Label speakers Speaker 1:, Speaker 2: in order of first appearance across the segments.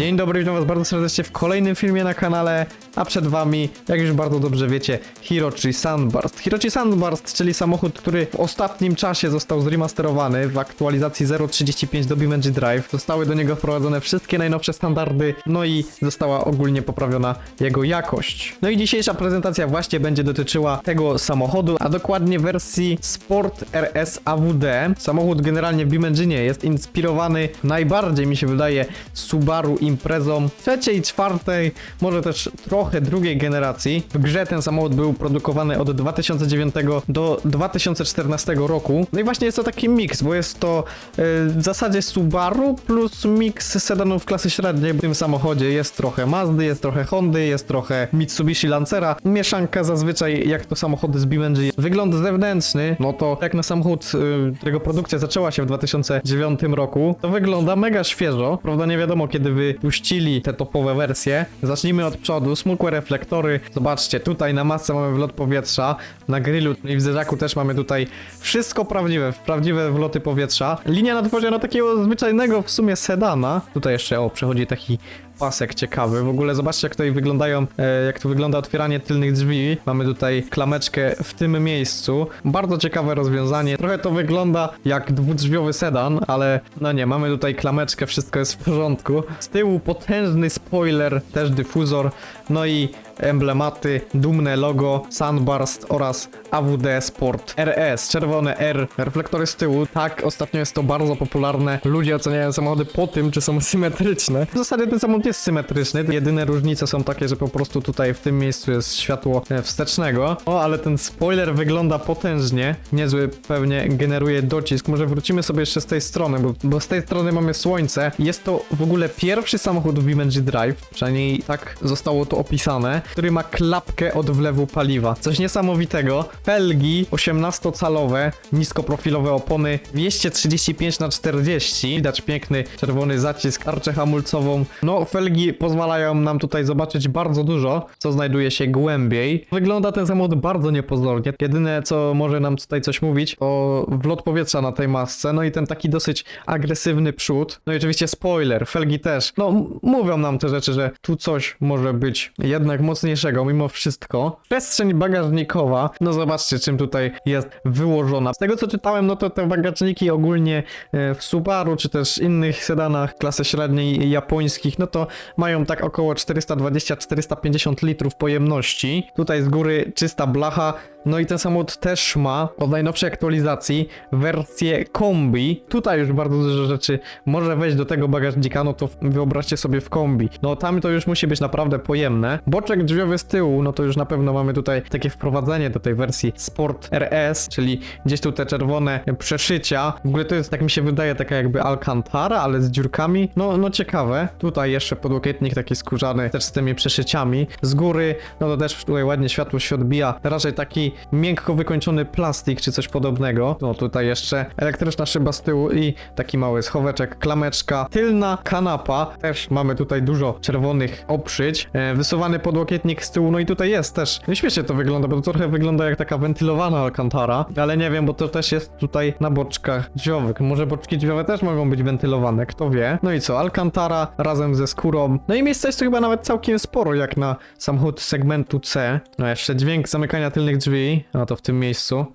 Speaker 1: Dzień dobry, witam was bardzo serdecznie w kolejnym filmie na kanale, a przed wami, jak już bardzo dobrze wiecie, Hirochi Sunburst. Hirochi Sunburst, czyli samochód, który w ostatnim czasie został zremasterowany w aktualizacji 0.35 do BeamNG Drive. Zostały do niego wprowadzone wszystkie najnowsze standardy, no i została ogólnie poprawiona jego jakość. No i dzisiejsza prezentacja właśnie będzie dotyczyła tego samochodu, a dokładnie wersji Sport RS AWD. Samochód generalnie w BeamEngine jest inspirowany najbardziej, mi się wydaje, Subaru Imprezą trzeciej, czwartej, może też trochę drugiej generacji. W grze ten samochód był produkowany od 2009 do 2014 roku. No i właśnie jest to taki miks, bo jest to e, w zasadzie Subaru plus miks sedanów klasy średniej. W tym samochodzie jest trochę Mazdy, jest trochę Hondy, jest trochę Mitsubishi Lancera. Mieszanka zazwyczaj jak to samochody z BMG. Wygląd zewnętrzny, no to jak na samochód, którego produkcja zaczęła się w 2009 roku, to wygląda mega świeżo. Prawda nie wiadomo kiedy wypuścili te topowe wersje. Zacznijmy od przodu, smukłe reflektory. Zobaczcie, tutaj na masce mamy wlot powietrza, na grillu i w zderzaku też mamy tutaj wszystko prawdziwe, prawdziwe wloty powietrza. Linia nadwozia na takiego zwyczajnego w sumie sedana. Tutaj jeszcze, o, przechodzi taki pasek ciekawy. W ogóle zobaczcie jak tutaj wyglądają, e, jak tu wygląda otwieranie tylnych drzwi. Mamy tutaj klameczkę w tym miejscu. Bardzo ciekawe rozwiązanie. Trochę to wygląda jak dwudrzwiowy sedan, ale no nie, mamy tutaj klameczkę, wszystko jest w porządku. Z tyłu potężny spoiler, też dyfuzor, no i emblematy, dumne logo, Sunburst oraz AWD Sport RS, czerwone R, reflektory z tyłu. Tak, ostatnio jest to bardzo popularne. Ludzie oceniają samochody po tym, czy są symetryczne. W zasadzie ten samochód jest symetryczny. Jedyne różnice są takie, że po prostu tutaj w tym miejscu jest światło e, wstecznego. O, ale ten spoiler wygląda potężnie. Niezły pewnie generuje docisk. Może wrócimy sobie jeszcze z tej strony, bo, bo z tej strony mamy słońce. Jest to w ogóle pierwszy samochód w BeamNG Drive, przynajmniej tak zostało to opisane, który ma klapkę od wlewu paliwa. Coś niesamowitego. Felgi 18-calowe, niskoprofilowe opony 235 na 40 Widać piękny czerwony zacisk, tarczę hamulcową. No, felgi pozwalają nam tutaj zobaczyć bardzo dużo, co znajduje się głębiej. Wygląda ten samochód bardzo niepozornie. Jedyne, co może nam tutaj coś mówić, to wlot powietrza na tej masce, no i ten taki dosyć agresywny przód. No i oczywiście spoiler, felgi też. No, mówią nam te rzeczy, że tu coś może być jednak mocniejszego mimo wszystko. Przestrzeń bagażnikowa, no zobaczcie czym tutaj jest wyłożona. Z tego co czytałem, no to te bagażniki ogólnie e, w Subaru, czy też innych sedanach klasy średniej japońskich, no to mają tak około 420-450 litrów pojemności. Tutaj z góry czysta blacha, no i ten samochód też ma od najnowszej aktualizacji wersję kombi. Tutaj już bardzo dużo rzeczy może wejść do tego bagażnika, no to wyobraźcie sobie w kombi. No tam to już musi być naprawdę pojemne. Boczek drzwiowy z tyłu, no to już na pewno mamy tutaj takie wprowadzenie do tej wersji Sport RS, czyli gdzieś tu te czerwone przeszycia. W ogóle to jest, tak mi się wydaje, taka jakby Alcantara, ale z dziurkami. No, no ciekawe. Tutaj jeszcze podłokietnik taki skórzany, też z tymi przeszyciami. Z góry, no to też tutaj ładnie światło się odbija. Raczej taki miękko wykończony plastik, czy coś podobnego. No tutaj jeszcze elektryczna szyba z tyłu i taki mały schoweczek, klameczka. Tylna kanapa, też mamy tutaj dużo czerwonych oprzyć. E, wysuwany podłokietnik z tyłu, no i tutaj jest też. No śmiesznie to wygląda, bo to trochę wygląda jak taka wentylowana Alcantara, ale nie wiem, bo to też jest tutaj na boczkach drzwiowych. Może boczki drzwiowe też mogą być wentylowane, kto wie. No i co, Alcantara razem ze skórą. No i miejsca jest tu chyba nawet całkiem sporo, jak na samochód segmentu C. No jeszcze dźwięk zamykania tylnych drzwi, a to w tym miejscu.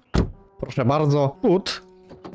Speaker 1: Proszę bardzo. Put.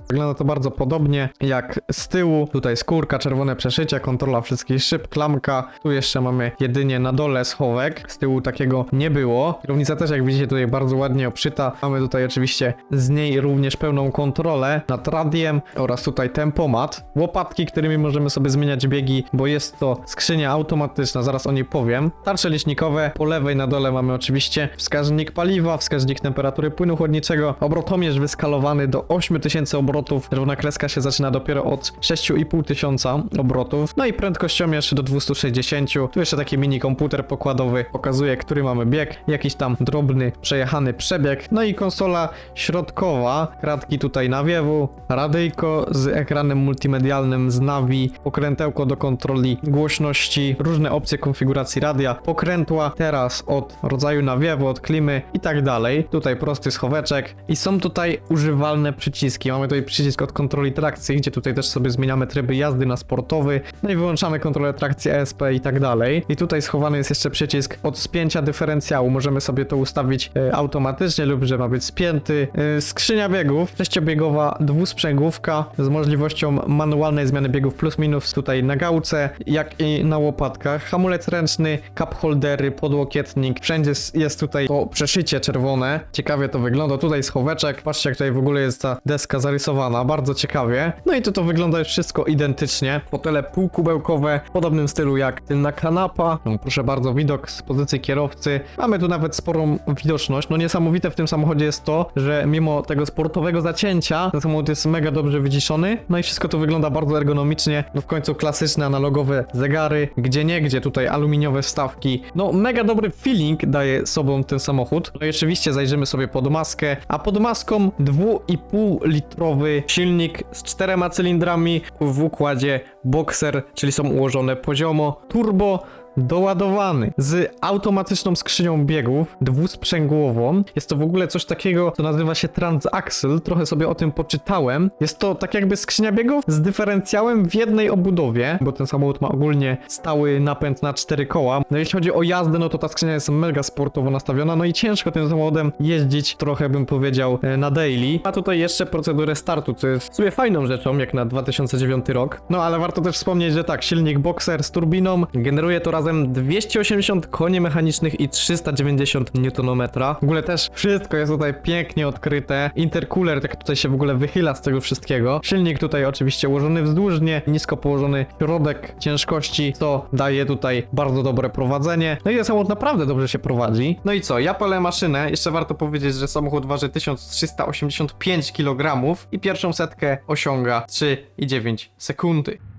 Speaker 1: Wygląda to bardzo podobnie jak z tyłu. Tutaj skórka, czerwone przeszycie, kontrola wszystkich szyb, klamka. Tu jeszcze mamy jedynie na dole schowek. Z tyłu takiego nie było. Kierownica też, jak widzicie, tutaj bardzo ładnie obszyta. Mamy tutaj oczywiście z niej również pełną kontrolę nad radiem oraz tutaj tempomat. Łopatki, którymi możemy sobie zmieniać biegi, bo jest to skrzynia automatyczna, zaraz o niej powiem. Tarcze licznikowe, po lewej na dole mamy oczywiście wskaźnik paliwa, wskaźnik temperatury płynu chłodniczego, obrotomierz wyskalowany do 8000 obrotów. Czerwona kreska się zaczyna dopiero od 6500 tysiąca obrotów. No i prędkościomierz do 260. Tu jeszcze taki mini komputer pokładowy pokazuje, który mamy bieg, jakiś tam drobny przejechany przebieg. No i konsola środkowa, kratki tutaj nawiewu, radyjko z ekranem multimedialnym z Navi, pokrętełko do kontroli głośności, różne opcje konfiguracji radia, pokrętła teraz od rodzaju nawiewu, od klimy i tak dalej. Tutaj prosty schoweczek i są tutaj używalne przyciski. Mamy tutaj przycisk od kontroli trakcji, gdzie tutaj też sobie zmieniamy tryby jazdy na sportowy, no i wyłączamy kontrolę trakcji ESP i tak dalej. I tutaj schowany jest jeszcze przycisk od spięcia dyferencjału, możemy sobie to ustawić e, automatycznie lub że ma być spięty. E, skrzynia biegów, sześciobiegowa dwusprzęgłówka z możliwością manualnej zmiany biegów plus minus tutaj na gałce, jak i na łopatkach. Hamulec ręczny, cup holdery, podłokietnik, wszędzie jest tutaj to przeszycie czerwone. Ciekawie to wygląda. Tutaj schoweczek. Patrzcie, jak tutaj w ogóle jest ta deska zarysowana. Bardzo ciekawie. No i tu to wygląda już wszystko identycznie. Fotele półkubełkowe, w podobnym stylu jak tylna kanapa. No, proszę bardzo, widok z pozycji kierowcy. Mamy tu nawet sporą widoczność. No niesamowite w tym samochodzie jest to, że mimo tego sportowego zacięcia, ten samochód jest mega dobrze wyciszony. No i wszystko to wygląda bardzo ergonomicznie. No w końcu klasyczne analogowe zegary, gdzie nie, gdzie tutaj aluminiowe wstawki. No mega dobry feeling daje sobą ten samochód. No i oczywiście zajrzymy sobie pod maskę, a pod maską 2,5 litrowy silnik z czterema cylindrami w układzie Boxer, czyli są ułożone poziomo, turbo doładowany z automatyczną skrzynią biegów dwusprzęgłową. Jest to w ogóle coś takiego, co nazywa się transaxle. Trochę sobie o tym poczytałem. Jest to tak jakby skrzynia biegów z dyferencjałem w jednej obudowie, bo ten samochód ma ogólnie stały napęd na cztery koła. No jeśli chodzi o jazdę, no to ta skrzynia jest mega sportowo nastawiona, no i ciężko tym samochodem jeździć, trochę bym powiedział, e, na daily. A tutaj jeszcze procedurę startu, co jest w sumie fajną rzeczą, jak na 2009 rok. No ale warto też wspomnieć, że tak, silnik Boxer z turbiną generuje to razem 280 koni mechanicznych i 390 Nm. W ogóle też wszystko jest tutaj pięknie odkryte. Intercooler tak tutaj się w ogóle wychyla z tego wszystkiego. Silnik tutaj oczywiście ułożony wzdłużnie, nisko położony środek ciężkości, co daje tutaj bardzo dobre prowadzenie. No i samochód naprawdę dobrze się prowadzi. No i co, ja palę maszynę. Jeszcze warto powiedzieć, że samochód waży 1385 kg i pierwszą setkę osiąga 3,9 sekundy.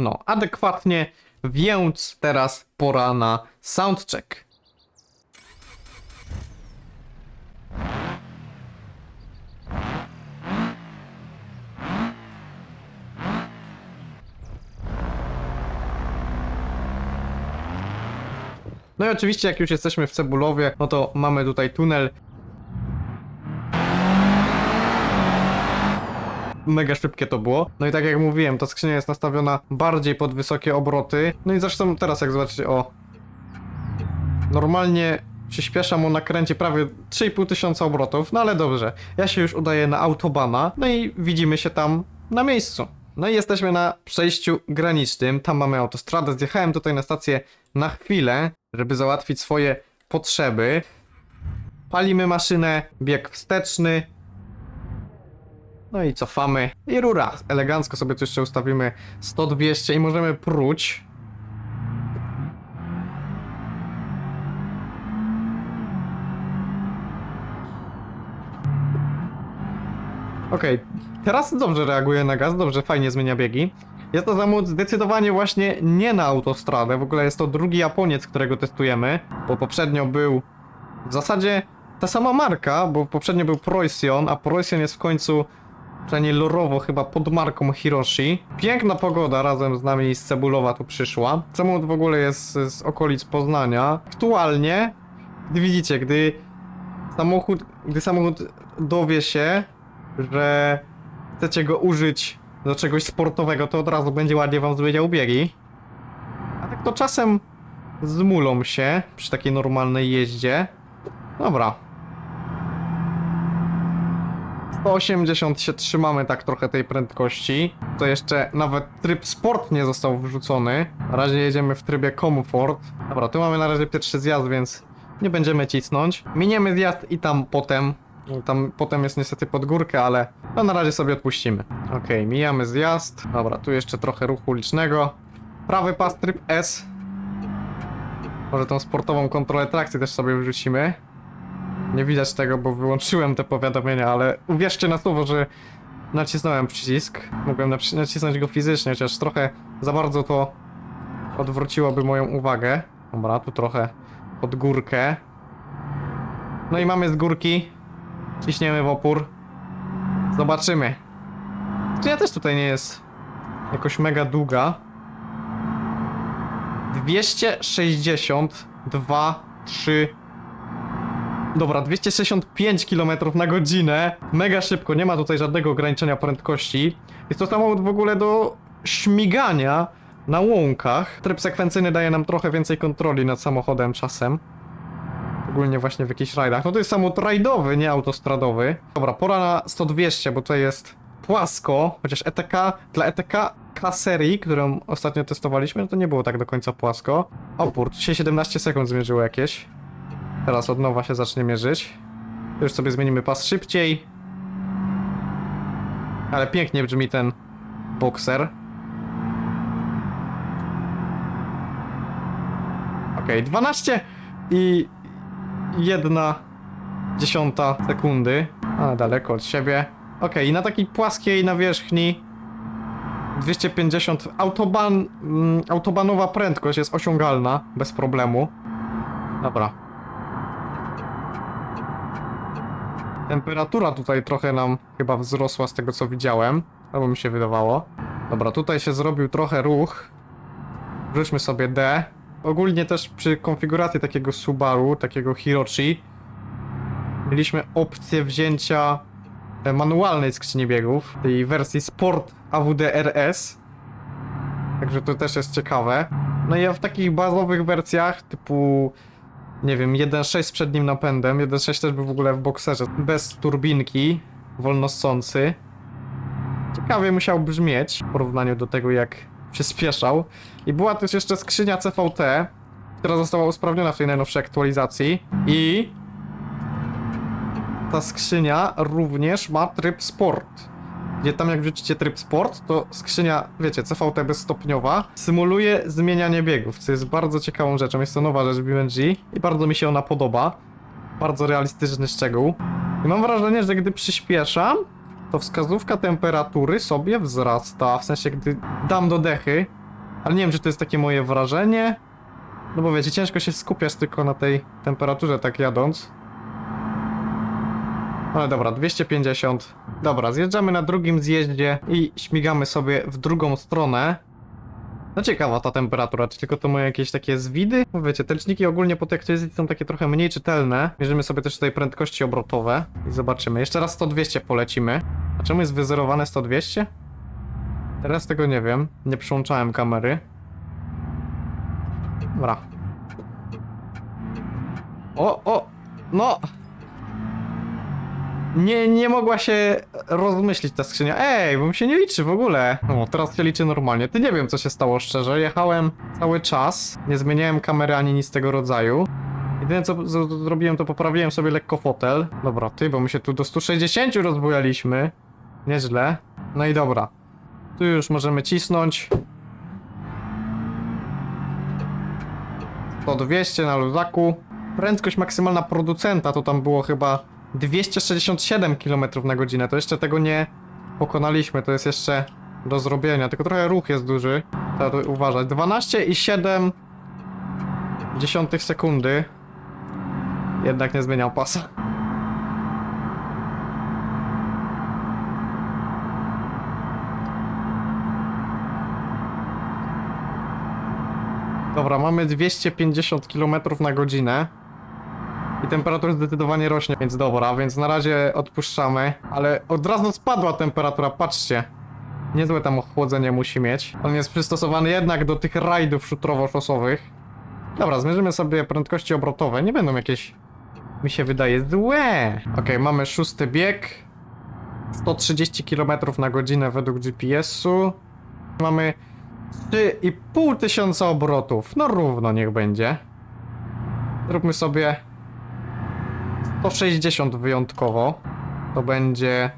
Speaker 1: No, adekwatnie, więc teraz pora na soundcheck. No i oczywiście, jak już jesteśmy w Cebulowie, no to mamy tutaj tunel. Mega szybkie to było. No i tak jak mówiłem, ta skrzynia jest nastawiona bardziej pod wysokie obroty. No i zresztą teraz jak zobaczycie, o. Normalnie przyspiesza mu na kręcie prawie 3,5 tysiąca obrotów, no ale dobrze. Ja się już udaję na autobana, no i widzimy się tam na miejscu. No i jesteśmy na przejściu granicznym, tam mamy autostradę, zjechałem tutaj na stację na chwilę, żeby załatwić swoje potrzeby. Palimy maszynę, bieg wsteczny, no i cofamy. I rura. Elegancko sobie tu jeszcze ustawimy 100-200 i możemy pruć. Okej, teraz dobrze reaguje na gaz, dobrze, fajnie zmienia biegi. Jest to samochód zdecydowanie właśnie nie na autostradę, w ogóle jest to drugi Japoniec, którego testujemy, bo poprzednio był w zasadzie ta sama marka, bo poprzednio był Preußen, a Preußen jest w końcu przynajmniej lorowo chyba pod marką Hiroshi. Piękna pogoda razem z nami z Cebulowa tu przyszła. Samochód w ogóle jest z okolic Poznania. Aktualnie, gdy widzicie, gdy samochód, gdy samochód dowie się, że chcecie go użyć do czegoś sportowego, to od razu będzie ładnie wam zmieniał biegi. A tak to czasem zmulą się przy takiej normalnej jeździe. Dobra, 180 się trzymamy tak trochę tej prędkości. To jeszcze nawet tryb sport nie został wrzucony. Na razie jedziemy w trybie comfort. Dobra, tu mamy na razie pierwszy zjazd, więc nie będziemy cisnąć. Miniemy zjazd i tam potem. Tam potem jest niestety pod górkę, ale no na razie sobie odpuścimy. Okej, mijamy zjazd. Dobra, tu jeszcze trochę ruchu ulicznego. Prawy pas tryb S. Może tą sportową kontrolę trakcji też sobie wrzucimy. Nie widać tego, bo wyłączyłem te powiadomienia, ale uwierzcie na słowo, że nacisnąłem przycisk. Mogłem naci- nacisnąć go fizycznie, chociaż trochę za bardzo to odwróciłoby moją uwagę. Dobra, tu trochę pod górkę. No i mamy z górki. Ciśniemy w opór. Zobaczymy. Skrzynia też tutaj nie jest jakoś mega długa. 262, 3. Dobra, 265 km na godzinę. Mega szybko, nie ma tutaj żadnego ograniczenia prędkości. Jest to samochód w ogóle do śmigania na łąkach. Tryb sekwencyjny daje nam trochę więcej kontroli nad samochodem czasem. Ogólnie właśnie w jakichś rajdach. No to jest samochód rajdowy, nie autostradowy. Dobra, pora na 100-200, bo tutaj jest płasko, chociaż ETK, dla ETK K-serii, którą ostatnio testowaliśmy, no to nie było tak do końca płasko. Opór, dzisiaj 17 sekund zmierzyło jakieś. Teraz od nowa się zacznie mierzyć. Już sobie zmienimy pas szybciej. Ale pięknie brzmi ten bokser. Okej, 12 i jedna dziesiąta sekundy. A, daleko od siebie. Okej, i na takiej płaskiej nawierzchni 250 autoban, autobanowa prędkość jest osiągalna bez problemu. Dobra. Temperatura tutaj trochę nam chyba wzrosła z tego co widziałem, albo mi się wydawało. Dobra, tutaj się zrobił trochę ruch. Wróćmy sobie D. Ogólnie też przy konfiguracji takiego Subaru, takiego Hirochi, mieliśmy opcję wzięcia e, manualnej skrzyni biegów, tej wersji Sport AWD RS. Także to też jest ciekawe. No i ja w takich bazowych wersjach typu nie wiem, 1.6 z przednim napędem, 1.6 też był w ogóle w bokserze, bez turbinki, wolnossący. Ciekawie musiał brzmieć w porównaniu do tego jak przyspieszał. I była też jeszcze skrzynia CVT, która została usprawniona w tej najnowszej aktualizacji i ta skrzynia również ma tryb sport. Gdzie tam jak wrzucicie tryb sport, to skrzynia, wiecie, CVT bezstopniowa symuluje zmienianie biegów, co jest bardzo ciekawą rzeczą. Jest to nowa rzecz w BMG i bardzo mi się ona podoba. Bardzo realistyczny szczegół. I mam wrażenie, że gdy przyspieszam, to wskazówka temperatury sobie wzrasta. W sensie, gdy dam do dechy, ale nie wiem, czy to jest takie moje wrażenie. No bo wiecie, ciężko się skupiać tylko na tej temperaturze tak jadąc. Ale dobra, 250. Dobra, zjeżdżamy na drugim zjeździe i śmigamy sobie w drugą stronę. No ciekawa ta temperatura, czy tylko to moje jakieś takie zwidy? No wiecie, te liczniki ogólnie po tej aktualizacji są takie trochę mniej czytelne. Mierzymy sobie też tutaj prędkości obrotowe i zobaczymy. Jeszcze raz 100-200 polecimy. A czemu jest wyzerowane 100-200? Teraz tego nie wiem. Nie przyłączałem kamery. Dobra. O, o! No! Nie, nie mogła się rozmyślić ta skrzynia. Ej, bo mi się nie liczy w ogóle. No, teraz się liczy normalnie. Ty nie wiem, co się stało szczerze. Jechałem cały czas, nie zmieniałem kamery ani nic tego rodzaju. Jedyne co zrobiłem, to poprawiłem sobie lekko fotel. Dobra, ty, bo my się tu do 160 rozbujaliśmy. Nieźle. No i dobra. Tu już możemy cisnąć. To 200 na luzaku. Prędkość maksymalna producenta to tam było chyba 267 km na godzinę. To jeszcze tego nie pokonaliśmy. To jest jeszcze do zrobienia. Tylko trochę ruch jest duży. Trzeba tu uważać. 12,7 dziesiątych sekundy. Jednak nie zmieniał pasa. Dobra, mamy 250 km na godzinę. I temperatura zdecydowanie rośnie, więc dobra, więc na razie odpuszczamy. Ale od razu spadła temperatura, patrzcie. Niezłe tam ochłodzenie musi mieć. On jest przystosowany jednak do tych rajdów szutrowo-szosowych. Dobra, zmierzymy sobie prędkości obrotowe. Nie będą jakieś, mi się wydaje, złe. Okej, mamy szósty bieg. 130 km na godzinę według GPS-u. Mamy 3,5 tysiąca obrotów. No równo niech będzie. Zróbmy sobie 160 wyjątkowo. To będzie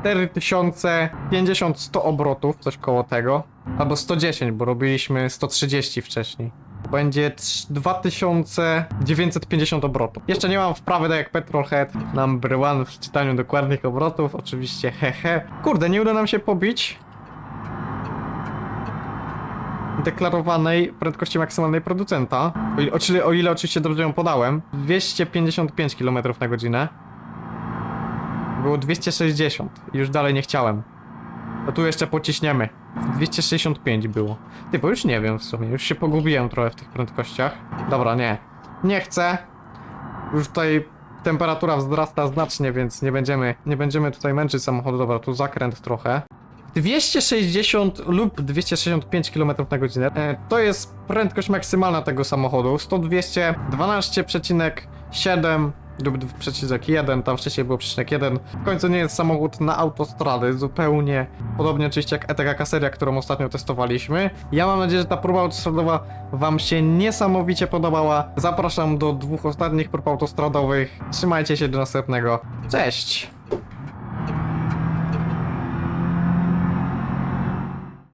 Speaker 1: 4050 100 obrotów, coś koło tego. Albo 110, bo robiliśmy 130 wcześniej. Będzie trz- 2950 obrotów. Jeszcze nie mam wprawy tak jak Petrolhead number one w czytaniu dokładnych obrotów, oczywiście hehe. Kurde, nie uda nam się pobić deklarowanej prędkości maksymalnej producenta, o ile, o, ile oczywiście dobrze ją podałem, 255 km na godzinę. Było 260 i już dalej nie chciałem. To tu jeszcze pociśniemy. 265 było. Ty, bo już nie wiem w sumie, już się pogubiłem trochę w tych prędkościach. Dobra, nie. Nie chcę. Już tutaj temperatura wzrasta znacznie, więc nie będziemy, nie będziemy tutaj męczyć samochodu. Dobra, tu zakręt trochę. 260 lub 265 km na godzinę. E, to jest prędkość maksymalna tego samochodu. 100, 200, 12,7 lub 2,1, tam wcześniej było przecinek 1. W końcu nie jest samochód na autostrady, zupełnie podobnie oczywiście jak ETK seria, którą ostatnio testowaliśmy. Ja mam nadzieję, że ta próba autostradowa Wam się niesamowicie podobała. Zapraszam do dwóch ostatnich prób autostradowych. Trzymajcie się do następnego. Cześć!